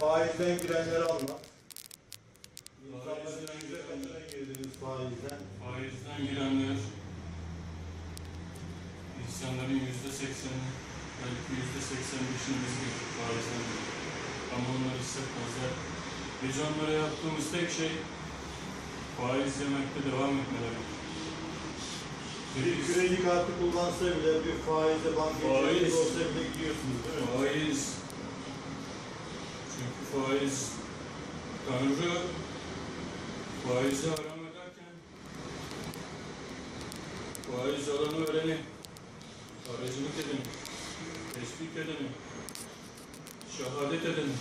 Faizden girenleri anlat. İnsanların Faizden yüzde girenler. kaçına girdiniz faizden? Faizden girenler insanların yüzde sekseni, belki yüzde seksen beşini biz girdik faizden. Ama onlar hissetmezler. Biz onlara yaptığımız tek şey faiz yemekte devam etmeleri. Bir kredi kartı kullansa bile bir faize bankaya Faiz. olsa bile gidiyorsunuz değil mi? faiz, faiz Tanrı faizi haram ederken faiz alanı vereni, aracılık edeni, teşvik edeni, şehadet edeni,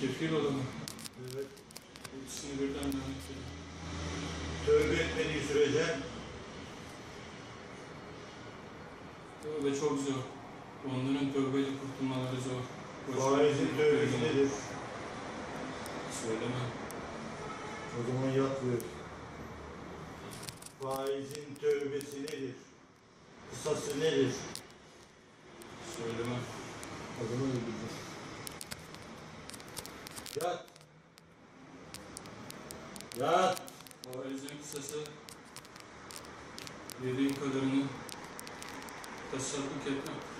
kefil olanı, Evet. hepsini birden lanet ediyor. Tövbe etmediği sürece Tövbe çok zor. Onların tövbeyle kurtulmaları zor. Faizin tövbesi nedir? Söyleme. O zaman yatmıyor. Faizin tövbesi nedir? Kısası nedir? Söyleme. O zaman öldüreceğiz. Yat. Yat. Faizin kısası yediğin kadarını tasarruf etmek.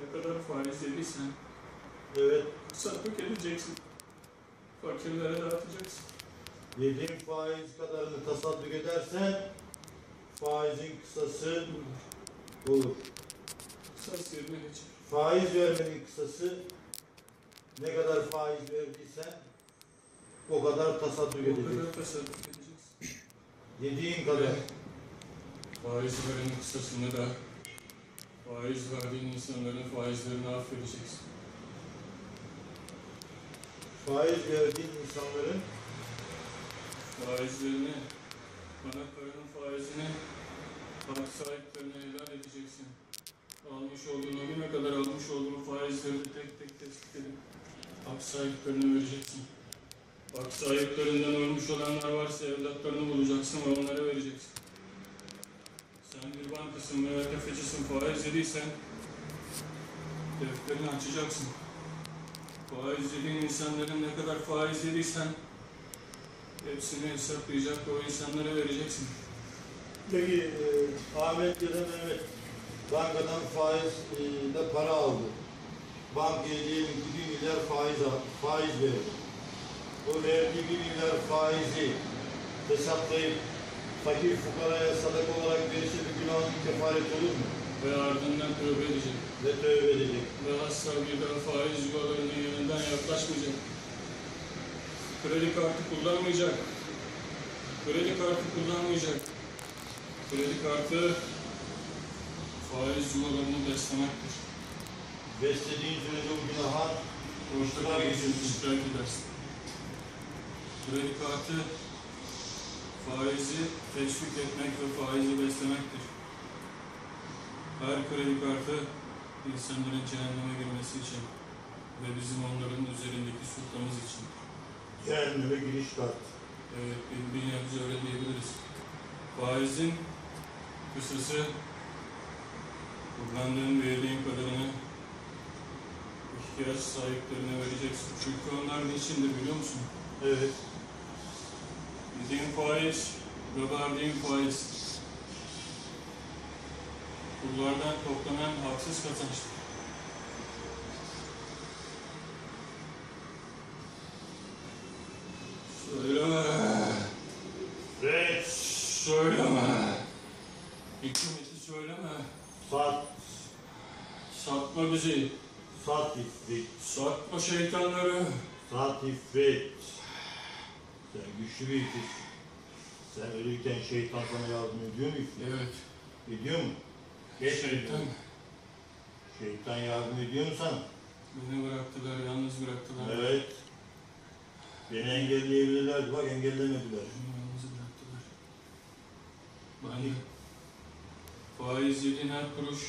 Ne kadar faiz yediysen Evet. tasarruf edeceksin. Fakirlere dağıtacaksın. Yediğin faiz kadarını tasadduk edersen faizin kısası olur. Saz yerine geçer. Faiz vermenin kısası ne kadar faiz verdiysen o kadar tasadduk O edeceksin. kadar tasarruf edeceksin. Yediğin kadar. Faiz verenin kısasını da faiz verdiğin insanların faizlerini affedeceksin. Faiz verdiğin insanların Faizlerini, bana paranın faizini hak sahiplerine helal edeceksin. Almış olduğun, o güne kadar almış olduğun faizleri tek tek tespit edip hak sahiplerine vereceksin. Hak sahiplerinden ölmüş olanlar varsa evlatlarını bulacaksın ve onlara vereceksin. Bir bankasın veya tefecisin, faiz yediysen defterini açacaksın. Faiz yediğin insanların ne kadar faiz yediysen Hepsini hesaplayacak ve o insanlara vereceksin. peki e, Ahmet ya da Mehmet bankadan faizle para aldı. Bankaya diyelim ki 1 milyar faiz, faiz verdi. O verdiği 1 milyar faizi hesaplayıp fakir fukaraya sadaka olarak verirse bir günahın kefaret olur mu? Ve ardından tövbe edecek. Ve tövbe edecek. Ve asla bir daha faiz yuvalarının yanından yaklaşmayacak. Kredi kartı kullanmayacak. Kredi kartı kullanmayacak. Kredi kartı faiz yuvalarını beslemektir. Beslediğin sürece o günaha iştirak edersin. Kredi kartı faizi teşvik etmek ve faizi beslemektir. Her kredi kartı insanların cehenneme girmesi için ve bizim onların üzerindeki sultamız için. cehenneme giriş kart. Evet, bir dünyamızı öyle diyebiliriz. Faizin kısası kullandığın verdiğin kadarını ihtiyaç sahiplerine vereceksin. Çünkü onlar niçindir biliyor musun? Evet. Yediğin faiz ve verdiğin faiz kullardan toplanan haksız kazançtır. Söyleme. Evet. Söyleme. Hükümeti söyleme. Sat. Satma bizi. Sat ifrit. Satma şeytanları. Sat ifrit. Sen güçlü bir ifritsin. Sen ölürken şeytan sana yardım ediyor mu? Evet. Ediyor mu? Etmiyor. Şeytan. Şeytan yardım ediyor mu sana? Beni bıraktılar, yalnız bıraktılar. Evet. Beni engelleyebilirlerdi. Bak engellemediler. Beni yalnız bıraktılar. Ben de faiz yediğin her kuruş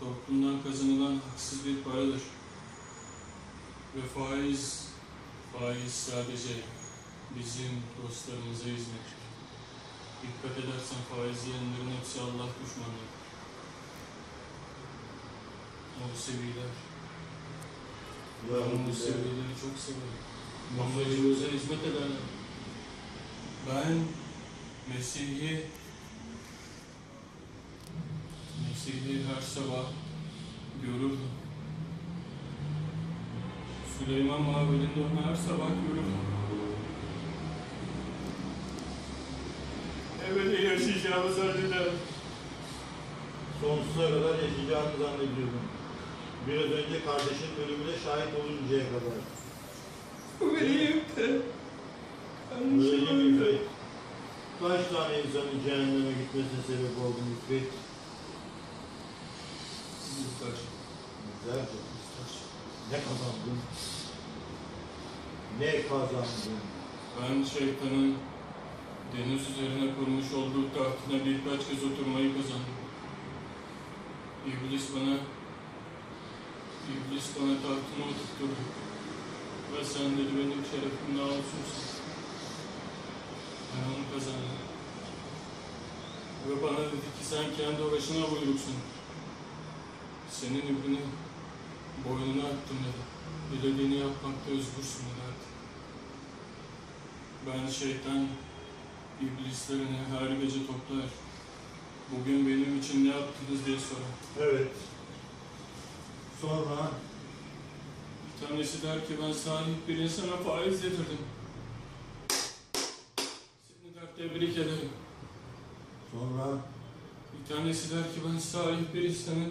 toplumdan kazanılan haksız bir paradır. Ve faiz, faiz sadece bizim dostlarımıza hizmet. Dikkat edersen faiz yiyenlerin hepsi Allah düşmanları. Museviler, Ben sevgileri çok severim. Amacımıza hizmet edenler. Ben Mesih'i Mesih'i her sabah görürdüm. Süleyman Mabedi'nde onu her sabah görürdüm. Ebedi yaşayacağımı zannederim. Sonsuza kadar yaşayacağını zannediyordum. Biraz önce kardeşin ölümüne şahit oluncaya kadar. Bu. Ben Öyle mi? Kaç tane insanın cehenneme gitmesine sebep oldun İffet? Yıkar. Güzel. Ne kazandın? Ne kazandın? Ben şeytanın deniz üzerine kurmuş olduğu tahtına birkaç kez oturmayı kazandım. İblis bana İblis bana tahtına oturtturdu. Ve sen dedi benim şerefim namusumsun. Ben onu kazandım. Ve bana dedi ki sen kendi uğraşına buyruksun. Senin ipini boynuna attım dedi. Dilediğini yapmakta özgürsün dedi artık. Ben şeytan iblislerini her gece toplar. Bugün benim için ne yaptınız diye sorar. Evet. Sonra Bir tanesi der ki ben sahip bir insana faiz yedirdim. Seni der tebrik ederim. sonra Bir tanesi der ki ben salih bir insanı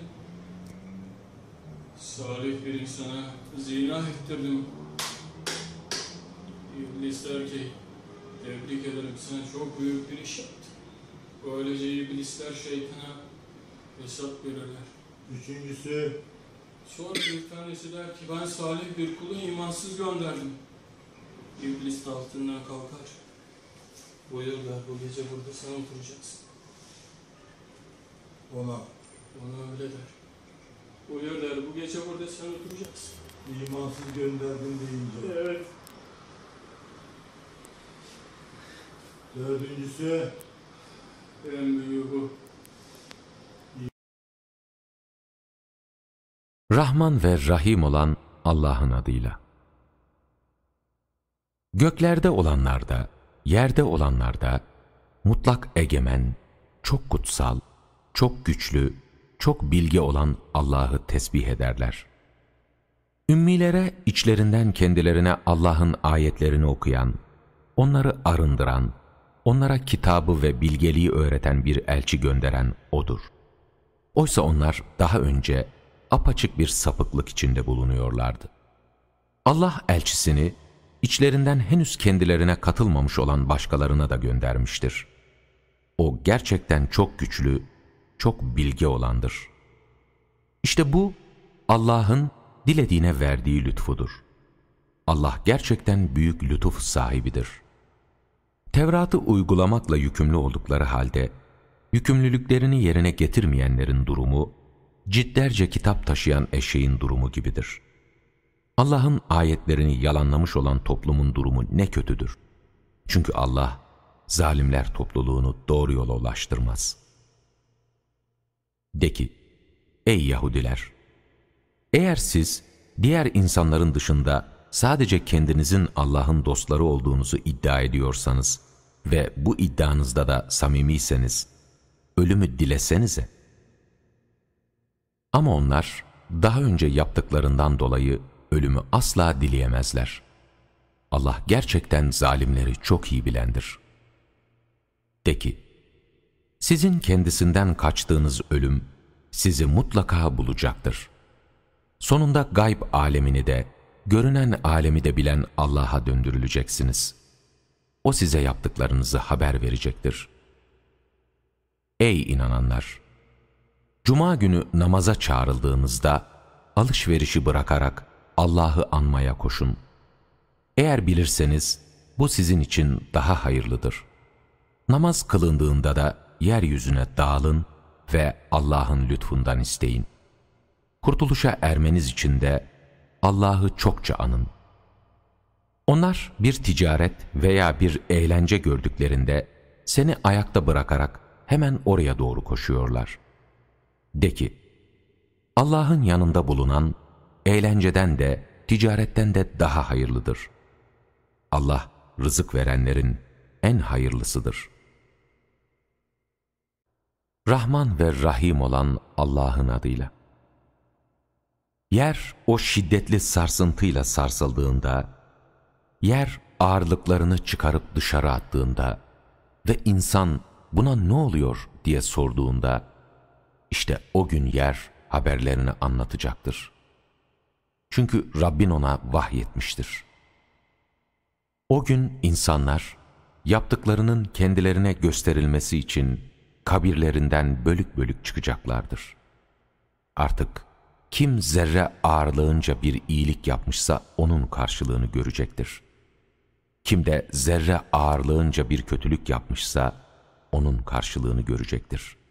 salih bir insana zina ettirdim. İblis der ki tebrik ederim sen çok büyük bir iş yaptın. Böylece iblisler şeytana hesap verirler. üçüncüsü Sonra bir tanesi der ki ben salih bir kulu imansız gönderdim. İblis de altından kalkar. Buyur der bu gece burada sen oturacaksın. ona Ona öyle der. Buyur der bu gece burada sen oturacaksın. imansız gönderdim deyince. Evet. Dördüncüsü En büyüğü. Rahman ve Rahim olan Allah'ın adıyla. Göklerde olanlarda, yerde olanlarda, mutlak egemen, çok kutsal, çok güçlü, çok bilge olan Allah'ı tesbih ederler. Ümmilere içlerinden kendilerine Allah'ın ayetlerini okuyan, onları arındıran, onlara kitabı ve bilgeliği öğreten bir elçi gönderen O'dur. Oysa onlar daha önce apaçık bir sapıklık içinde bulunuyorlardı. Allah elçisini içlerinden henüz kendilerine katılmamış olan başkalarına da göndermiştir. O gerçekten çok güçlü, çok bilge olandır. İşte bu Allah'ın dilediğine verdiği lütfudur. Allah gerçekten büyük lütuf sahibidir. Tevrat'ı uygulamakla yükümlü oldukları halde, yükümlülüklerini yerine getirmeyenlerin durumu, cidderce kitap taşıyan eşeğin durumu gibidir. Allah'ın ayetlerini yalanlamış olan toplumun durumu ne kötüdür. Çünkü Allah, zalimler topluluğunu doğru yola ulaştırmaz. De ki, ey Yahudiler! Eğer siz, diğer insanların dışında sadece kendinizin Allah'ın dostları olduğunuzu iddia ediyorsanız ve bu iddianızda da samimiyseniz, ölümü dilesenize. Ama onlar daha önce yaptıklarından dolayı ölümü asla dileyemezler. Allah gerçekten zalimleri çok iyi bilendir. De ki, sizin kendisinden kaçtığınız ölüm sizi mutlaka bulacaktır. Sonunda gayb alemini de, görünen alemi de bilen Allah'a döndürüleceksiniz. O size yaptıklarınızı haber verecektir. Ey inananlar! Cuma günü namaza çağrıldığınızda alışverişi bırakarak Allah'ı anmaya koşun. Eğer bilirseniz bu sizin için daha hayırlıdır. Namaz kılındığında da yeryüzüne dağılın ve Allah'ın lütfundan isteyin. Kurtuluşa ermeniz için de Allah'ı çokça anın. Onlar bir ticaret veya bir eğlence gördüklerinde seni ayakta bırakarak hemen oraya doğru koşuyorlar. De ki, Allah'ın yanında bulunan, eğlenceden de, ticaretten de daha hayırlıdır. Allah rızık verenlerin en hayırlısıdır. Rahman ve Rahim olan Allah'ın adıyla. Yer o şiddetli sarsıntıyla sarsıldığında, yer ağırlıklarını çıkarıp dışarı attığında ve insan buna ne oluyor diye sorduğunda, işte o gün yer haberlerini anlatacaktır. Çünkü Rabbin ona vahyetmiştir. O gün insanlar yaptıklarının kendilerine gösterilmesi için kabirlerinden bölük bölük çıkacaklardır. Artık kim zerre ağırlığınca bir iyilik yapmışsa onun karşılığını görecektir. Kim de zerre ağırlığınca bir kötülük yapmışsa onun karşılığını görecektir.''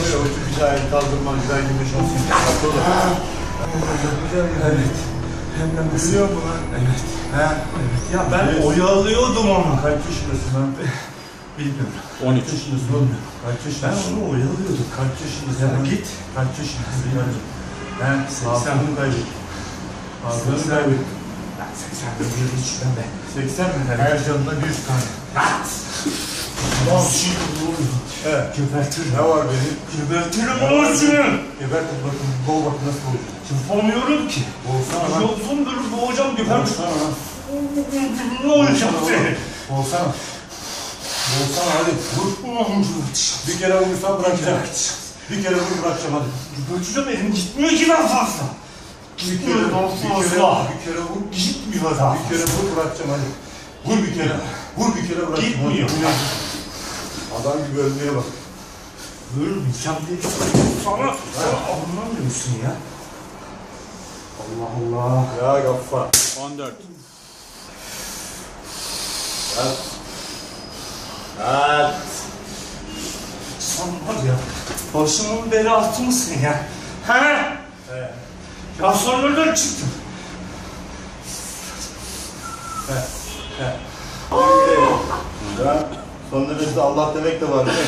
Anaya babaya o tür güzel kaldırma güzel gümüş olsun. Haklı Evet. Biliyor musun lan? Evet. He? Evet. Ya ben oyalıyordum onu. Kaç yaşındasın lan? Bilmiyorum. 13 yaşındasın oğlum. Kaç yaşındasın? Ben onu oyalıyordum. Kaç yaşındasın? Ya git. Kaç yaşındasın? Bilmiyorum. Ben 80 bunu kaybettim. Ağzını kaybettim. Ben 80 de bir hiç ben be. 80 mi? Her canına bir tane. Lan oluyor? Evet. Gebertirim. Ne var benim? Gebertirim oğlum Gebertin bakın. Bol bakın nasıl boğacağım. Çıpamıyorum ki. Boğsana lan. Yoksun böyle boğacağım gebertirim. Boğsana lan. Ne olacak seni? Boğsana. Boğsana hadi. Vur. Bir kere vurursan bırakacağım. Bir kere vur bırakacağım hadi. Götüreceğim elim gitmiyor ki daha fazla. Gitmiyor daha fazla. Bir kere vur. Gitmiyor daha Bir kere vur bırakacağım hadi. Vur bir kere. Vur bir kere bırakacağım. Gitmiyor. Adam gibi ölmeye bak. Ölmeyeceğim diye sana, sana anlamıyorsun ya. Allah Allah. Ya Gaffar. 14. Evet. Sen var ya başımın belası mısın ya? He? He. Ya sonra nereden çıktın? Ya, son nefeste Allah demek de var değil mi?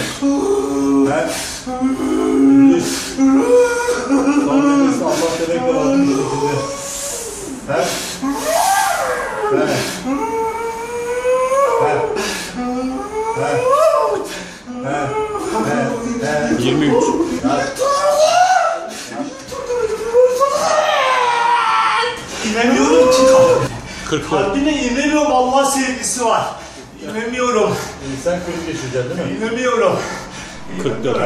İdris, son nefeste Allah demek de var bir şekilde. Ben Ben Ben Ben Ben Ben 23. İnemiyorum ki kalbine. 44. Kalbine inemiyorum Allah sevgisi var. İnemiyorum. Sen kriz geçireceksin değil mi? İnemiyorum. 44.